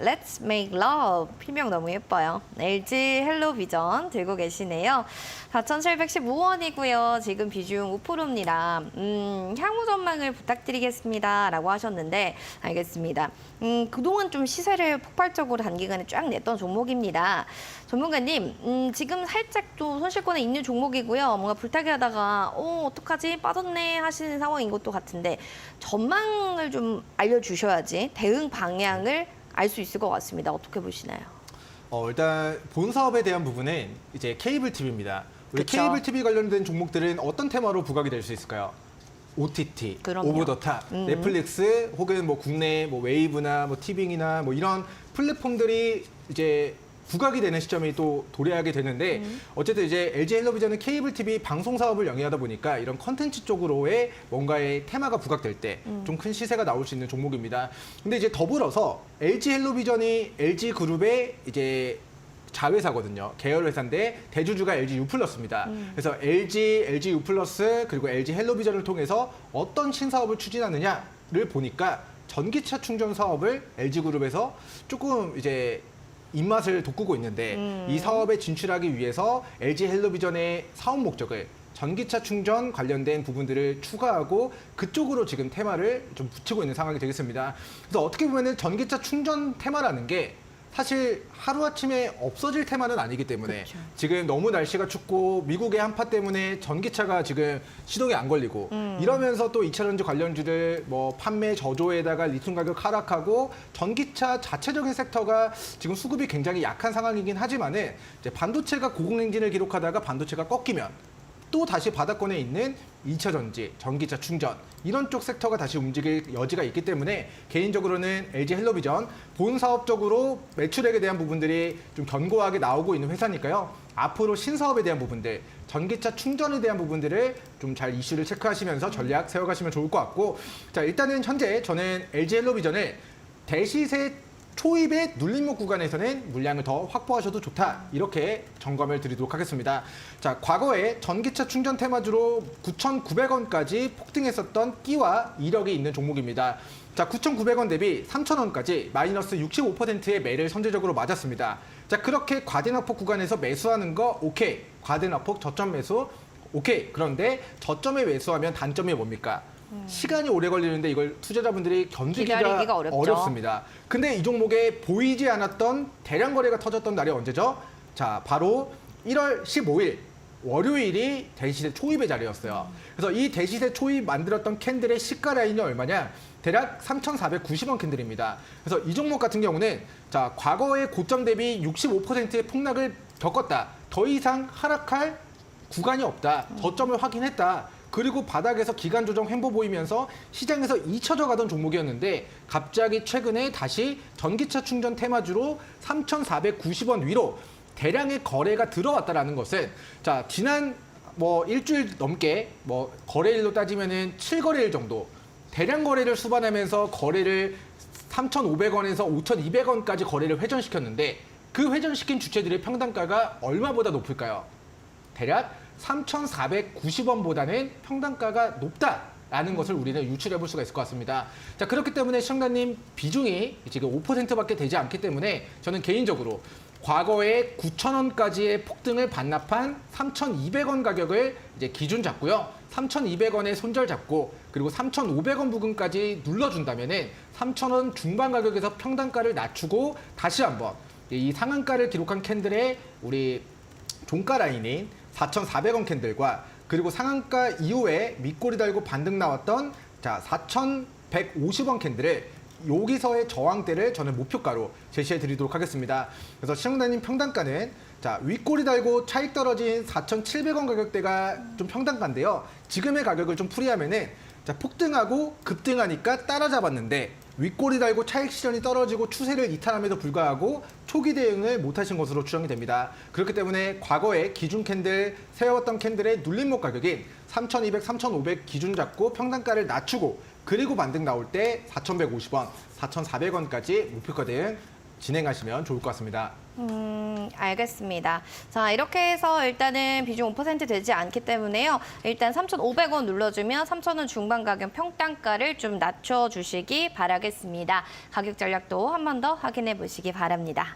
Let's Make Love 필명 너무 예뻐요. LG 헬로비전 들고 계시네요. 4,715원이고요. 지금 비중 5%입니다. 음, 향후 전망을 부탁드리겠습니다. 라고 하셨는데 알겠습니다. 음, 그동안 좀 시세를 폭발적으로 단기간에 쫙 냈던 종목입니다. 전문가님, 음, 지금 살짝 좀 손실권에 있는 종목이고요. 뭔가 불타게 하다가 어, 어떡하지? 빠졌네 하시는 상황인 것도 같은데 전망을 좀 알려주셔야지 대응 방향을 알 수 있을 것 같습니다. 어떻게 보시나요? 어, 일단 본 사업에 대한 부분은 이제 케이블 TV입니다. 우리 그쵸. 케이블 TV 관련된 종목들은 어떤 테마로 부각이 될 수 있을까요? OTT, 그럼요. 오버 더 탑, 음. 넷플릭스 혹은 뭐 국내 뭐 웨이브나 뭐 티빙이나 뭐 이런 플랫폼들이 이제 부각이 되는 시점이 또 도래하게 되는데 음. 어쨌든 이제 LG 헬로비전은 케이블 TV 방송 사업을 영위하다 보니까 이런 컨텐츠 쪽으로의 뭔가의 테마가 부각될 때 음. 좀큰 시세가 나올 수 있는 종목입니다. 근데 이제 더불어서 LG 헬로비전이 LG 그룹의 이제 자회사거든요. 계열 회사인데 대주주가 LG U+입니다. 그래서 LG, LG U+ 그리고 LG 헬로비전을 통해서 어떤 신사업을 추진하느냐를 보니까 전기차 충전 사업을 LG 그룹에서 조금 이제 입맛을 돋구고 있는데 음. 이 사업에 진출하기 위해서 LG 헬로비전의 사업 목적을 전기차 충전 관련된 부분들을 추가하고 그쪽으로 지금 테마를 좀 붙이고 있는 상황이 되겠습니다. 그래서 어떻게 보면은 전기차 충전 테마라는 게 사실 하루아침에 없어질 테마는 아니기 때문에 그렇죠. 지금 너무 날씨가 춥고 미국의 한파 때문에 전기차가 지금 시동이 안 걸리고 음. 이러면서 또 2차전지 관련주들 뭐 판매 저조에다가 리튬 가격 하락하고 전기차 자체적인 섹터가 지금 수급이 굉장히 약한 상황이긴 하지만은 이제 반도체가 고공행진을 기록하다가 반도체가 꺾이면 또 다시 바닥권에 있는 2차 전지, 전기차 충전 이런 쪽 섹터가 다시 움직일 여지가 있기 때문에 개인적으로는 LG 헬로비전 본 사업적으로 매출액에 대한 부분들이 좀 견고하게 나오고 있는 회사니까요. 앞으로 신사업에 대한 부분들, 전기차 충전에 대한 부분들을 좀 잘 이슈를 체크하시면서 전략 세워가시면 좋을 것 같고 자 일단은 현재 저는 LG 헬로비전을 대시세 초입의 눌림목 구간에서는 물량을 더 확보하셔도 좋다 이렇게 점검을 드리도록 하겠습니다. 자 과거에 전기차 충전 테마주로 9,900원까지 폭등했었던 끼와 이력이 있는 종목입니다. 자 9,900원 대비 3,000원까지 마이너스 65%의 매를 선제적으로 맞았습니다. 자 그렇게 과대납폭 구간에서 매수하는 거 오케이 과대납폭 저점 매수 오케이 그런데 저점에 매수하면 단점이 뭡니까? 시간이 오래 걸리는데 이걸 투자자분들이 견디기가 기다리기가 어렵죠. 어렵습니다. 근데 이 종목에 보이지 않았던 대량 거래가 터졌던 날이 언제죠? 자, 바로 1월 15일 월요일이 대시세 초입의 자리였어요. 그래서 이 대시세 초입 만들었던 캔들의 시가 라인이 얼마냐? 대략 3,490원 캔들입니다. 그래서 이 종목 같은 경우는 자, 과거의 고점 대비 65%의 폭락을 겪었다. 더 이상 하락할 구간이 없다. 저점을 확인했다. 그리고 바닥에서 기간 조정 횡보 보이면서 시장에서 잊혀져 가던 종목이었는데 갑자기 최근에 다시 전기차 충전 테마주로 3,490원 위로 대량의 거래가 들어왔다라는 것은 자 지난 뭐 일주일 넘게 뭐 거래일로 따지면은 7거래일 정도 대량 거래를 수반하면서 거래를 3,500원에서 5,200원까지 거래를 회전시켰는데 그 회전시킨 주체들의 평단가가 얼마보다 높을까요? 대략 3,490원보다는 평단가가 높다 라는 것을 우리는 유출해 볼 수가 있을 것 같습니다. 자, 그렇기 때문에 시청자님 비중이 지금 5%밖에 되지 않기 때문에 저는 개인적으로 과거에 9,000원까지의 폭등을 반납한 3,200원 가격을 이제 기준 잡고요. 3,200원에 손절 잡고 그리고 3,500원 부근까지 눌러준다면은 3,000원 중반 가격에서 평단가를 낮추고 다시 한번 이 상한가를 기록한 캔들의 우리 종가 라인인 4,400원 캔들과 그리고 상한가 이후에 밑꼬리 달고 반등 나왔던 자 4,150원 캔들을 여기서의 저항대를 저는 목표가로 제시해 드리도록 하겠습니다. 그래서 시청자님 평단가는 자 윗꼬리 달고 차익 떨어진 4,700원 가격대가 좀 평단가인데요. 지금의 가격을 좀 풀이하면은 자 폭등하고 급등하니까 따라잡았는데 윗꼬리 달고 차익 실현이 떨어지고 추세를 이탈함에도 불구하고 초기 대응을 못하신 것으로 추정이 됩니다. 그렇기 때문에 과거에 기준 캔들 세워왔던 캔들의 눌림목 가격인 3,200, 3,500 기준 잡고 평단가를 낮추고 그리고 반등 나올 때 4,150원, 4,400원까지 목표가 대응 진행하시면 좋을 것 같습니다. 음, 알겠습니다. 자, 이렇게 해서 일단은 비중 5% 되지 않기 때문에요. 일단 3,500원 눌러주면 3,000원 중반 가격 평단가를 좀 낮춰주시기 바라겠습니다. 가격 전략도 한 번 더 확인해 보시기 바랍니다.